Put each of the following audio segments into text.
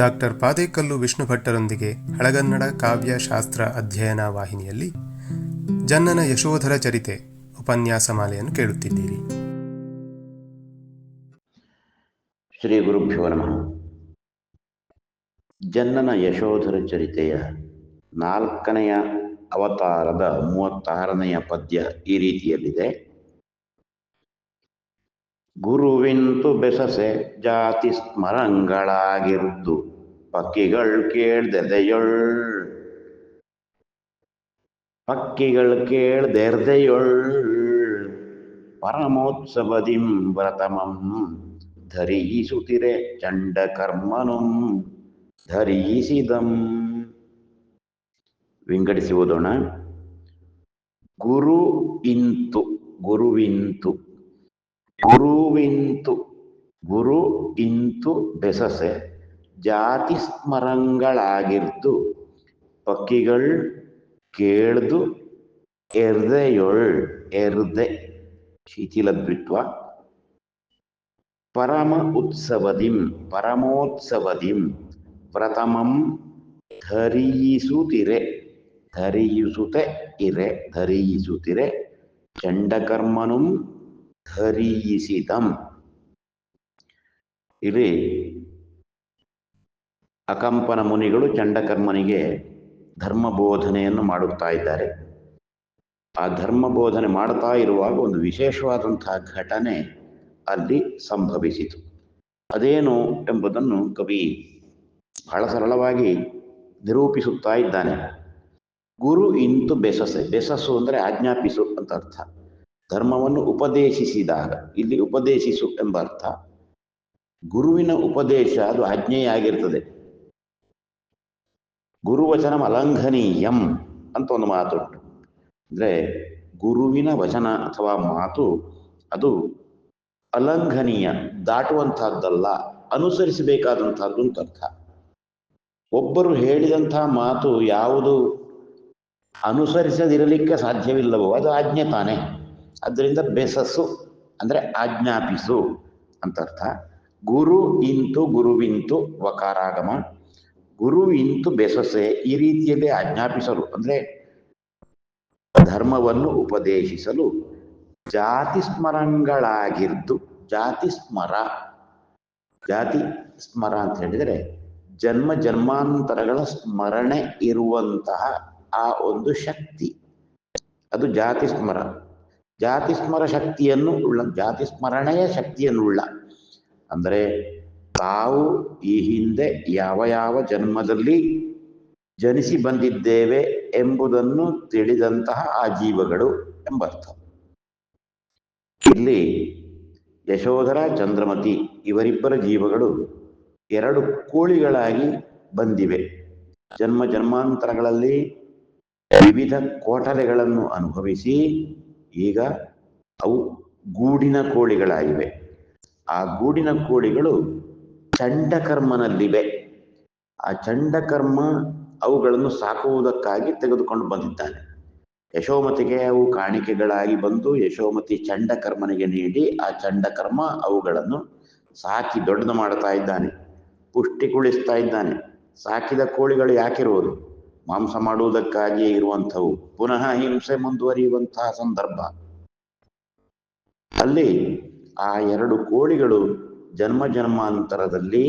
Doctor Padekallu Vishnu ಭಟ್ಟರೊಂದಿಗೆ ಹಳಗನ್ನಡ ಕಾವ್ಯ ಶಾಸ್ತ್ರ ಅಧ್ಯಯನ ವಾಹಿನಿಯಲ್ಲಿ ಜನ್ನನ ಯಶೋಧರ ಚರಿತೆ ಉಪನ್ಯಾಸ ಮಾಲೆಯನ್ನು ಕೇಳುತ್ತಿದ್ದೀರಿ. ಶ್ರೀ ಗುರುಭ್ಯೋ ನಮಃ. ಜನ್ನನ ಯಶೋಧರ ಚರಿತೆಯ ನಾಲ್ಕನೆಯ ಅವತಾರದ ಮೂವತ್ತಾರನೆಯ ಪದ್ಯ ಈ ರೀತಿಯಲ್ಲಿದೆ. ಗುರುವಿಂತು ಬೆಸಸೆ ಜಾತಿ ಸ್ಮರಂಗಳಾಗಿರುದು ಪಕ್ಕಿಗಳು ಕೇಳ್ದೆದೆಯೊಳ್. ಪಕ್ಕಿಗಳು ಕೇಳ್ದೆರ್ದೆಯೊಳ್ ಪರಮೋತ್ಸವದಿಂ ವ್ರತಮಂ ಧರಿಸುತ್ತಿರೆ ಚಂಡಕರ್ಮನುಂ ಧರಿಸಿದಂ ವಿಂಗಡಿಸಿ ಗುರು ಇಂತು, ಗುರುವಿಂತು ಗುರುವಿಂತು, ಗುರು ಇಂತು ಬೆಸಸೆ, ಜಾತಿ ಸ್ಮರಂಗಳಾಗಿರ್ದು ಪಕ್ಕಿಗಳ್ ಕೇಳ್ದು ಎರ್ದೆಯೊಳ್ ಎರ್ದೆ ಶಿಥಿಲದ್ವಿತ್ವ ಪರಮ ಉತ್ಸವದಿಂ, ಪರಮೋತ್ಸವದಿಂ, ಪ್ರಥಮಂ ಧರಿಯಿಸುತ್ತಿರೆ ಧರಿಯಿಸುತ್ತೆ ಇರೆ ಧರಿಯಿಸುತ್ತಿರೆ ಚಂಡಕರ್ಮನುಂ ಧರಿಯಿಸಿದಂ ಇಲ್ಲಿ ಅಕಂಪನ ಮುನಿಗಳು ಚಂಡಕರ್ಮನಿಗೆ ಧರ್ಮ ಬೋಧನೆಯನ್ನು ಮಾಡುತ್ತಾ ಇದ್ದಾರೆ. ಆ ಧರ್ಮ ಬೋಧನೆ ಮಾಡ್ತಾ ಇರುವಾಗ ಒಂದು ವಿಶೇಷವಾದಂತಹ ಘಟನೆ ಅಲ್ಲಿ ಸಂಭವಿಸಿತು. ಅದೇನು ಎಂಬುದನ್ನು ಕವಿ ಬಹಳ ಸರಳವಾಗಿ ನಿರೂಪಿಸುತ್ತಾ ಇದ್ದಾನೆ. ಗುರು ಇಂತು ಬೆಸಸೆ, ಬೆಸಸು ಅಂದರೆ ಆಜ್ಞಾಪಿಸು ಅಂತ ಅರ್ಥ. ಧರ್ಮವನ್ನು ಉಪದೇಶಿಸಿದಾಗ, ಇಲ್ಲಿ ಉಪದೇಶಿಸು ಎಂಬ ಅರ್ಥ. ಗುರುವಿನ ಉಪದೇಶ ಅದು ಆಜ್ಞೆಯಾಗಿರ್ತದೆ. ಗುರುವಚನ ಅಲಂಘನೀಯಂ ಅಂತ ಒಂದು ಮಾತುಂಟು. ಅಂದ್ರೆ ಗುರುವಿನ ವಚನ ಅಥವಾ ಮಾತು ಅದು ಅಲಂಘನೀಯ ದಾಟುವಂತಹದ್ದಲ್ಲ ಅನುಸರಿಸಬೇಕಾದಂತಹದ್ದು ಅಂತ ಅರ್ಥ. ಒಬ್ಬರು ಹೇಳಿದಂತಹ ಮಾತು ಯಾವುದು ಅನುಸರಿಸದಿರಲಿಕ್ಕೆ ಸಾಧ್ಯವಿಲ್ಲವೋ ಅದು ಆಜ್ಞೆ ತಾನೆ. ಅದರಿಂದ ಬೆಸಸು ಅಂದರೆ ಆಜ್ಞಾಪಿಸು ಅಂತ ಅರ್ಥ. ಗುರು ಇಂತು ಗುರುವಿಂತು ವಕಾರಾಗಮ. ಗುರು ಇಂತು ಬೆಸಸೆ ಈ ರೀತಿಯಲ್ಲಿ ಆಜ್ಞಾಪಿಸಲು, ಅಂದರೆ ಧರ್ಮವನ್ನು ಉಪದೇಶಿಸಲು ಜಾತಿ ಸ್ಮರಂಗಳಾಗಿದ್ದು ಜಾತಿ ಸ್ಮರ ಜಾತಿ ಸ್ಮರ ಅಂತ ಹೇಳಿದರೆ ಜನ್ಮ ಜನ್ಮಾಂತರಗಳ ಸ್ಮರಣೆ ಇರುವಂತಹ ಆ ಒಂದು ಶಕ್ತಿ. ಅದು ಜಾತಿ ಸ್ಮರ. ಜಾತಿ ಸ್ಮರ ಶಕ್ತಿಯನ್ನು ಉಳ್ಳ, ಜಾತಿ ಸ್ಮರಣೆಯ ಶಕ್ತಿಯನ್ನು ಉಳ್ಳ. ಅಂದರೆ ತಾವು ಈ ಹಿಂದೆ ಯಾವ ಯಾವ ಜನ್ಮದಲ್ಲಿ ಜನಿಸಿ ಬಂದಿದ್ದೇವೆ ಎಂಬುದನ್ನು ತಿಳಿದಂತಹ ಆ ಜೀವಗಳು ಎಂಬರ್ಥ. ಇಲ್ಲಿ ಯಶೋಧರ, ಚಂದ್ರಮತಿ ಇವರಿಬ್ಬರ ಜೀವಗಳು ಎರಡು ಕೋಳಿಗಳಾಗಿ ಬಂದಿವೆ. ಜನ್ಮ ಜನ್ಮಾಂತರಗಳಲ್ಲಿ ವಿವಿಧ ಕೋಟಲೆಗಳನ್ನು ಅನುಭವಿಸಿ ಈಗ ಅವು ಗೂಡಿನ ಕೋಳಿಗಳಾಗಿವೆ. ಆ ಗೂಡಿನ ಕೋಳಿಗಳು ಚಂಡಕರ್ಮನಲ್ಲಿವೆ. ಆ ಚಂಡಕರ್ಮ ಅವುಗಳನ್ನು ಸಾಕುವುದಕ್ಕಾಗಿ ತೆಗೆದುಕೊಂಡು ಬಂದಿದ್ದಾನೆ. ಯಶೋಮತಿಗೆ ಅವು ಕಾಣಿಕೆಗಳಾಗಿ ಬಂದು ಯಶೋಮತಿ ಚಂಡಕರ್ಮನಿಗೆ ನೀಡಿ ಆ ಚಂಡಕರ್ಮ ಅವುಗಳನ್ನು ಸಾಕಿ ದೊಡ್ಡದು ಮಾಡ್ತಾ ಇದ್ದಾನೆ. ಪುಷ್ಟಿಗೊಳಿಸ್ತಾ ಇದ್ದಾನೆ. ಸಾಕಿದ ಕೋಳಿಗಳು ಯಾಕಿರುವುದು? ಮಾಂಸ ಮಾಡುವುದಕ್ಕಾಗಿಯೇ ಇರುವಂಥವು. ಪುನಃ ಹಿಂಸೆ ಮುಂದುವರಿಯುವಂತಹ ಸಂದರ್ಭ. ಅಲ್ಲಿ ಆ ಎರಡು ಕೋಳಿಗಳು ಜನ್ಮ ಜನ್ಮಾಂತರದಲ್ಲಿ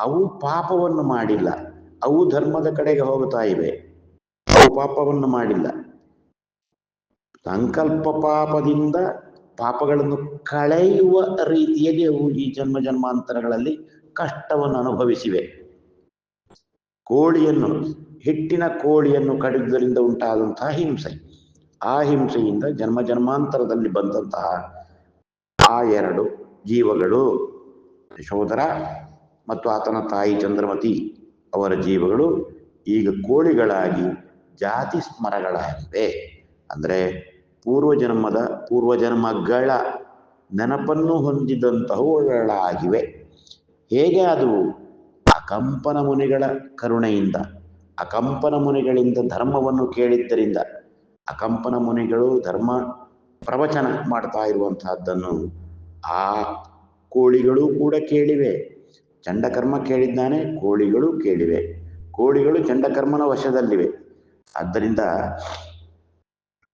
ಅವು ಪಾಪವನ್ನು ಮಾಡಿಲ್ಲ. ಅವು ಧರ್ಮದ ಕಡೆಗೆ ಹೋಗುತ್ತಾ ಇವೆ. ಅವು ಪಾಪವನ್ನು ಮಾಡಿಲ್ಲ. ಸಂಕಲ್ಪ ಪಾಪದಿಂದ ಪಾಪಗಳನ್ನು ಕಳೆಯುವ ರೀತಿಯಲ್ಲಿ ಅವು ಈ ಜನ್ಮ ಜನ್ಮಾಂತರಗಳಲ್ಲಿ ಕಷ್ಟವನ್ನು ಅನುಭವಿಸಿವೆ. ಕೋಳಿಯನ್ನು ಹಿಟ್ಟಿನ ಕೋಳಿಯನ್ನು ಕಡಿದುದರಿಂದ ಉಂಟಾದಂತಹ ಹಿಂಸೆ. ಆ ಹಿಂಸೆಯಿಂದ ಜನ್ಮ ಜನ್ಮಾಂತರದಲ್ಲಿ ಬಂದಂತಹ ಆ ಎರಡು ಜೀವಗಳು ಯಶೋಧರ ಮತ್ತು ಆತನ ತಾಯಿ ಚಂದ್ರಮತಿ ಅವರ ಜೀವಗಳು ಈಗ ಕೋಳಿಗಳಾಗಿ ಜಾತಿ ಸ್ಮರಗಳಾಗಿವೆ. ಅಂದರೆ ಪೂರ್ವಜನ್ಮದ ಪೂರ್ವಜನ್ಮಗಳ ನೆನಪನ್ನು ಹೊಂದಿದಂತಹವುಗಳಾಗಿವೆ ಹೇಗೆ ಅದು ಅಕಂಪನ ಮುನಿಗಳ ಕರುಣೆಯಿಂದ. ಅಕಂಪನ ಮುನಿಗಳಿಂದ ಧರ್ಮವನ್ನು ಕೇಳಿದ್ದರಿಂದ ಅಕಂಪನ ಮುನಿಗಳು ಧರ್ಮ ಪ್ರವಚನ ಮಾಡ್ತಾ ಇರುವಂತಹದ್ದನ್ನು ಆ ಕೋಳಿಗಳು ಕೂಡ ಕೇಳಿವೆ. ಚಂಡಕರ್ಮ ಕೇಳಿದ್ದಾನೆ, ಕೋಳಿಗಳು ಕೇಳಿವೆ. ಕೋಳಿಗಳು ಚಂಡಕರ್ಮನ ವಶದಲ್ಲಿವೆ. ಆದ್ದರಿಂದ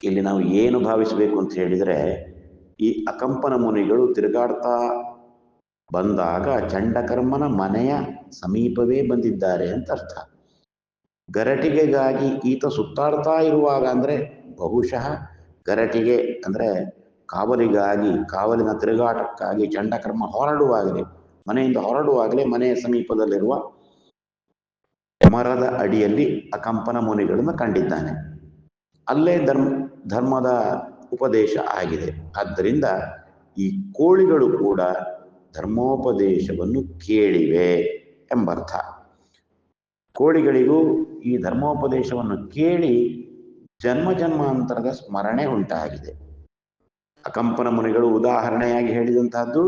ಇಲ್ಲಿ ನಾವು ಏನು ಭಾವಿಸಬೇಕು ಅಂತ ಹೇಳಿದರೆ, ಈ ಅಕಂಪನ ಮುನಿಗಳು ತಿರುಗಾಡ್ತಾ ಬಂದಾಗ ಚಂಡಕರ್ಮನ ಮನೆಯ ಸಮೀಪವೇ ಬಂದಿದ್ದಾರೆ ಅಂತ ಅರ್ಥ. ಗರಟಿಗೆಗಾಗಿ ಈತ ಸುತ್ತಾಡ್ತಾ ಇರುವಾಗ ಅಂದರೆ ಬಹುಶಃ ಗರಟಿಗೆ ಅಂದರೆ ಕಾವಲಿಗಾಗಿ, ಕಾವಲಿನ ತಿರುಗಾಟಕ್ಕಾಗಿ ಚಂಡಕರ್ಮ ಹೊರಡುವಾಗಲೇ, ಮನೆಯಿಂದ ಹೊರಡುವಾಗಲೇ ಮನೆಯ ಸಮೀಪದಲ್ಲಿರುವ ಮರದ ಅಡಿಯಲ್ಲಿ ಅಕಂಪನ ಮುನಿಗಳನ್ನು ಕಂಡಿದ್ದಾನೆ. ಅಲ್ಲೇ ಧರ್ಮ, ಧರ್ಮದ ಉಪದೇಶ ಆಗಿದೆ. ಆದ್ದರಿಂದ ಈ ಕೋಳಿಗಳು ಕೂಡ ಧರ್ಮೋಪದೇಶವನ್ನು ಕೇಳಿವೆ ಎಂಬರ್ಥ. ಕೋಳಿಗಳಿಗೂ ಈ ಧರ್ಮೋಪದೇಶವನ್ನು ಕೇಳಿ ಜನ್ಮ ಜನ್ಮಾಂತರದ ಸ್ಮರಣೆ ಉಂಟಾಗಿದೆ ಅಕಂಪನ ಮುನಿಗಳು ಉದಾಹರಣೆಯಾಗಿ ಹೇಳಿದಂತಹದ್ದು,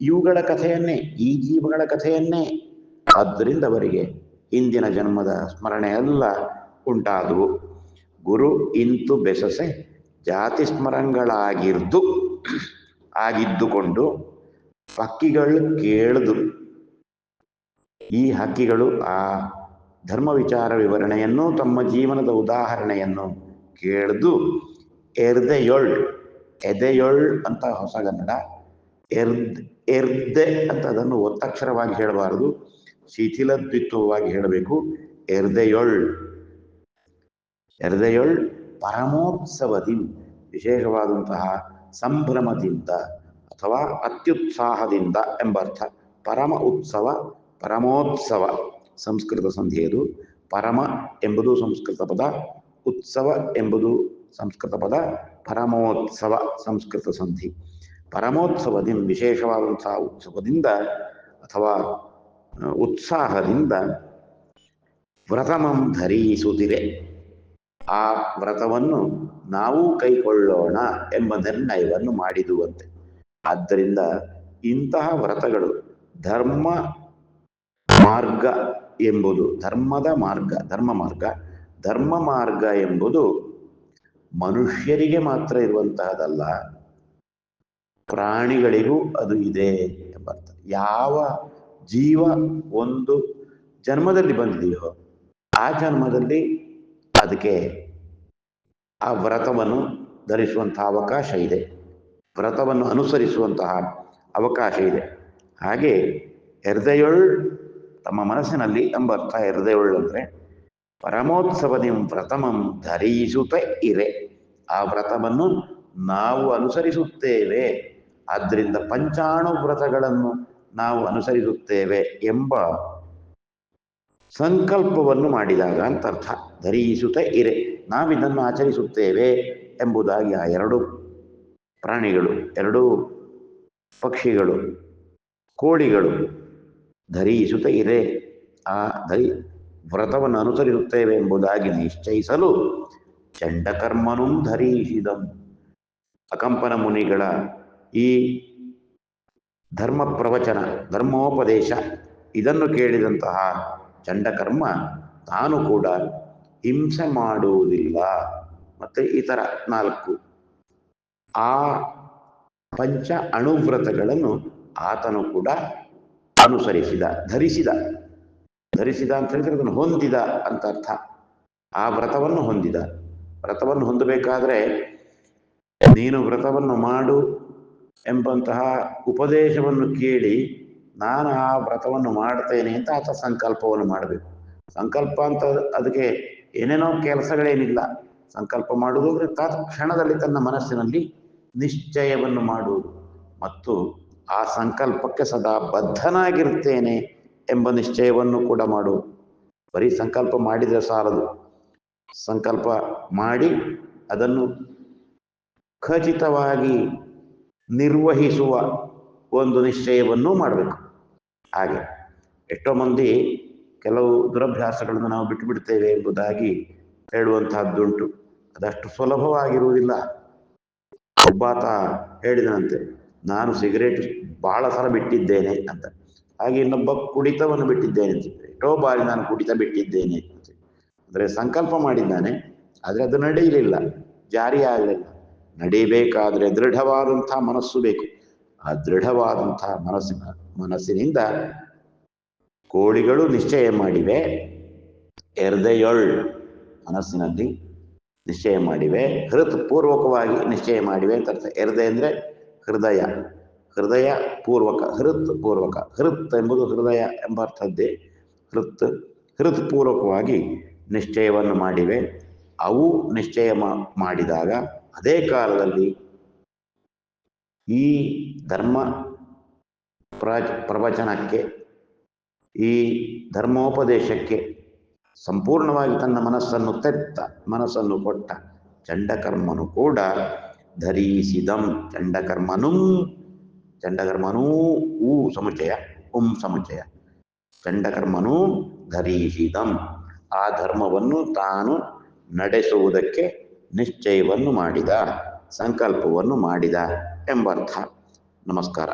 ಇವುಗಳ ಕಥೆಯನ್ನೇ, ಈ ಜೀವಗಳ ಕಥೆಯನ್ನೇ. ಆದ್ದರಿಂದ ಅವರಿಗೆ ಹಿಂದಿನ ಜನ್ಮದ ಸ್ಮರಣೆ ಎಲ್ಲ ಉಂಟಾದವು. ಗುರು ಇಂತು ಬೆಸಸೆ ಜಾತಿ ಸ್ಮರಣಗಳಾಗಿರ್ದು, ಆಗಿದ್ದುಕೊಂಡು ಹಕ್ಕಿಗಳು ಕೇಳಿದು. ಈ ಹಕ್ಕಿಗಳು ಆ ಧರ್ಮ ವಿಚಾರ ವಿವರಣೆಯನ್ನು ತಮ್ಮ ಜೀವನದ ಉದಾಹರಣೆಯನ್ನು ಕೇಳಿದು ಎರ್ದೆಯೊಳ್, ಎದೆಯೊಳ್ ಅಂತ ಹೊಸಗನ್ನಡ ಎರ್ದ್, ಎರ್ದೆ ಅಂತ ಅದನ್ನು ಒತ್ತಕ್ಷರವಾಗಿ ಹೇಳಬಾರದು, ಶಿಥಿಲದ್ವಿತ್ವವಾಗಿ ಹೇಳಬೇಕು, ಎರ್ದೆಯೊಳ್. ಎರ್ದೆಯೊಳ್ ಪರಮೋತ್ಸವದಿ ವಿಶೇಷವಾದಂತಹ ಸಂಭ್ರಮದಿಂದ ಅಥವಾ ಅತ್ಯುತ್ಸಾಹದಿಂದ ಎಂಬರ್ಥ. ಪರಮ ಉತ್ಸವ, ಪರಮೋತ್ಸವ. ಸಂಸ್ಕೃತ ಸಂಧಿಯದು ಪರಮ ಎಂಬುದು ಸಂಸ್ಕೃತ ಪದ, ಉತ್ಸವ ಎಂಬುದು ಸಂಸ್ಕೃತ ಪದ, ಪರಮೋತ್ಸವ ಸಂಸ್ಕೃತ ಸಂಧಿ. ಪರಮೋತ್ಸವದಿಂದ ವಿಶೇಷವಾದಂತಹ ಉತ್ಸವದಿಂದ ಅಥವಾ ಉತ್ಸಾಹದಿಂದ ವ್ರತಮಂ ಧರಿಸುತ್ತಿದೆ ಆ ವ್ರತವನ್ನು ನಾವು ಕೈಕೊಳ್ಳೋಣ ಎಂಬ ನಿರ್ಣಯವನ್ನು ಮಾಡಿದುವಂತೆ. ಆದ್ದರಿಂದ ಇಂತಹ ವ್ರತಗಳು ಧರ್ಮ ಮಾರ್ಗ ಎಂಬುದು ಧರ್ಮದ ಮಾರ್ಗ, ಧರ್ಮ ಮಾರ್ಗ. ಧರ್ಮ ಮಾರ್ಗ ಎಂಬುದು ಮನುಷ್ಯರಿಗೆ ಮಾತ್ರ ಇರುವಂತಹದಲ್ಲ, ಪ್ರಾಣಿಗಳಿಗೂ ಅದು ಇದೆ ಎಂಬರ್ಥ. ಯಾವ ಜೀವ ಒಂದು ಜನ್ಮದಲ್ಲಿ ಬಂದಿದೆಯೋ ಆ ಜನ್ಮದಲ್ಲಿ ಅದಕ್ಕೆ ಆ ವ್ರತವನ್ನು ಧರಿಸುವಂತಹ ಅವಕಾಶ ಇದೆ. ವ್ರತವನ್ನು ಅನುಸರಿಸುವಂತಹ ಅವಕಾಶ ಇದೆ. ಹಾಗೆ ಎರ್ದೆಯೊಳ್ ತಮ್ಮ ಮನಸ್ಸಿನಲ್ಲಿ ಎಂಬ ಅರ್ಥ ಇರದೆ ಅಂದರೆ ಪರಮೋತ್ಸವದಿಂ ವ್ರತಮಂ ಧರಿಸುತ್ತ ಇರೆ. ಆ ವ್ರತವನ್ನು ನಾವು ಅನುಸರಿಸುತ್ತೇವೆ. ಆದ್ದರಿಂದ ಪಂಚಾಣು ವ್ರತಗಳನ್ನು ನಾವು ಅನುಸರಿಸುತ್ತೇವೆ ಎಂಬ ಸಂಕಲ್ಪವನ್ನು ಮಾಡಿದಾಗ ಅಂತ ಅರ್ಥ ಧರಿಸುತ್ತ ಇರೆ. ನಾವಿದನ್ನು ಆಚರಿಸುತ್ತೇವೆ ಎಂಬುದಾಗಿ ಆ ಎರಡು ಪ್ರಾಣಿಗಳು, ಎರಡು ಪಕ್ಷಿಗಳು, ಕೋಳಿಗಳು ಧರಿಸುತ್ತ ಇದೆ ಆ ಧರಿ ವ್ರತವನ್ನು ಅನುಸರಿಸುತ್ತೇವೆ ಎಂಬುದಾಗಿ ನಿಶ್ಚಯಿಸಲು ಚಂಡಕರ್ಮನು ಧರಿಸಿದಂ ಅಕಂಪನ ಮುನಿಗಳ ಈ ಧರ್ಮ ಪ್ರವಚನ ಧರ್ಮೋಪದೇಶ ಇದನ್ನು ಕೇಳಿದಂತಹ ಚಂಡಕರ್ಮ ತಾನು ಕೂಡ ಹಿಂಸೆ ಮಾಡುವುದಿಲ್ಲ. ಮತ್ತೆ ಇತರ ನಾಲ್ಕು. ಆ ಪಂಚ ಅಣುವ್ರತಗಳನ್ನು ಆತನು ಕೂಡ ಅನುಸರಿಸಿದ, ಧರಿಸಿದ ಧರಿಸಿದ ಅಂತ ಹೇಳಿದ್ರೆ ಅದನ್ನು ಹೊಂದಿದ ಅಂತ ಅರ್ಥ. ಆ ವ್ರತವನ್ನು ಹೊಂದಿದ. ವ್ರತವನ್ನು ಹೊಂದಬೇಕಾದ್ರೆ ನೀನು ವ್ರತವನ್ನು ಮಾಡು ಎಂಬಂತಹ ಉಪದೇಶವನ್ನು ಕೇಳಿ ನಾನು ಆ ವ್ರತವನ್ನು ಮಾಡ್ತೇನೆ ಅಂತ ಆತ ಸಂಕಲ್ಪವನ್ನು ಮಾಡಬೇಕು. ಸಂಕಲ್ಪ ಅಂತ ಅದಕ್ಕೆ ಏನೇನೋ ಕೆಲಸಗಳೇನಿಲ್ಲ. ಸಂಕಲ್ಪ ಮಾಡುವುದು ತತ್ ಕ್ಷಣದಲ್ಲಿ ತನ್ನ ಮನಸ್ಸಿನಲ್ಲಿ ನಿಶ್ಚಯವನ್ನು ಮಾಡುವುದು. ಮತ್ತು ಆ ಸಂಕಲ್ಪಕ್ಕೆ ಸದಾ ಬದ್ಧನಾಗಿರ್ತೇನೆ ಎಂಬ ನಿಶ್ಚಯವನ್ನು ಕೂಡ ಮಾಡು. ಬರೀ ಸಂಕಲ್ಪ ಮಾಡಿದರೆ ಸಾಲದು. ಸಂಕಲ್ಪ ಮಾಡಿ ಅದನ್ನು ಖಚಿತವಾಗಿ ನಿರ್ವಹಿಸುವ ಒಂದು ನಿಶ್ಚಯವನ್ನು ಮಾಡಬೇಕು. ಹಾಗೆ ಎಷ್ಟೋ ಮಂದಿ ಕೆಲವು ದುರಭ್ಯಾಸಗಳನ್ನು ನಾವು ಬಿಟ್ಟು ಬಿಡ್ತೇವೆ ಎಂಬುದಾಗಿ ಹೇಳುವಂತಹದ್ದುಂಟು. ಅದಷ್ಟು ಸುಲಭವಾಗಿರುವುದಿಲ್ಲ. ಒಬ್ಬಾತ ಹೇಳಿದನಂತೆ ನಾನು ಸಿಗರೇಟ್ ಬಹಳ ಸಲ ಬಿಟ್ಟಿದ್ದೇನೆ ಅಂತ. ಹಾಗೆ ಇನ್ನೊಬ್ಬ ಕುಡಿತವನ್ನು ಬಿಟ್ಟಿದ್ದೇನೆ ಅಂತ ಎಷ್ಟೋ ಬಾರಿ ನಾನು ಕುಡಿತ ಬಿಟ್ಟಿದ್ದೇನೆ ಅಂತ ಅಂದರೆ ಸಂಕಲ್ಪ ಮಾಡಿದ್ದಾನೆ, ಆದರೆ ಅದು ನಡೆಯಲಿಲ್ಲ, ಜಾರಿ ಆಗಲಿಲ್ಲ. ನಡೀಬೇಕಾದ್ರೆ ದೃಢವಾದಂಥ ಮನಸ್ಸು ಬೇಕು. ಆ ದೃಢವಾದಂತಹ ಮನಸ್ಸಿನ ಮನಸ್ಸಿನಿಂದ ಕೋಳಿಗಳು ನಿಶ್ಚಯ ಮಾಡಿವೆ ಎರ್ದೆಯೊಳ್ ಮನಸ್ಸಿನಲ್ಲಿ ನಿಶ್ಚಯ ಮಾಡಿವೆ ಹೃತ್ ಪೂರ್ವಕವಾಗಿ ನಿಶ್ಚಯ ಮಾಡಿವೆ ಅಂತ ಅರ್ಥ. ಎರ್ದೆ ಅಂದರೆ ಹೃದಯ ಹೃದಯ ಪೂರ್ವಕ, ಹೃತ್ ಪೂರ್ವಕ, ಹೃತ್ ಎಂಬುದು ಹೃದಯ ಎಂಬ ಅರ್ಥದ್ದೇ ಹೃತ್. ಹೃತ್ ಪೂರ್ವಕವಾಗಿ ನಿಶ್ಚಯವನ್ನು ಮಾಡಿವೆ. ಅವು ನಿಶ್ಚಯ ಮಾಡಿದಾಗ ಅದೇ ಕಾಲದಲ್ಲಿ ಈ ಧರ್ಮ ಪ್ರ ಪ್ರವಚನಕ್ಕೆ, ಈ ಧರ್ಮೋಪದೇಶಕ್ಕೆ ಸಂಪೂರ್ಣವಾಗಿ ತನ್ನ ಮನಸ್ಸನ್ನು ತೆತ್ತ ಮನಸ್ಸನ್ನು ಕೊಟ್ಟ ಚಂಡಕರ್ಮನು ಕೂಡ ಧರಿಸಿದಂ ಚಂಡಕರ್ಮನು, ಚಂಡಕರ್ಮನೂ ಊ ಸಮುಚ್ಚಯ, ಉಂ ಸಮುಚ್ಚಯ. ಚಂಡಕರ್ಮನು ಧರಿಸಿದಂ. ಆ ಧರ್ಮವನ್ನು ತಾನು ನಡೆಸುವುದಕ್ಕೆ ನಿಶ್ಚಯವನ್ನು ಮಾಡಿದ, ಸಂಕಲ್ಪವನ್ನು ಮಾಡಿದ ಎಂಬರ್ಥ. ನಮಸ್ಕಾರ.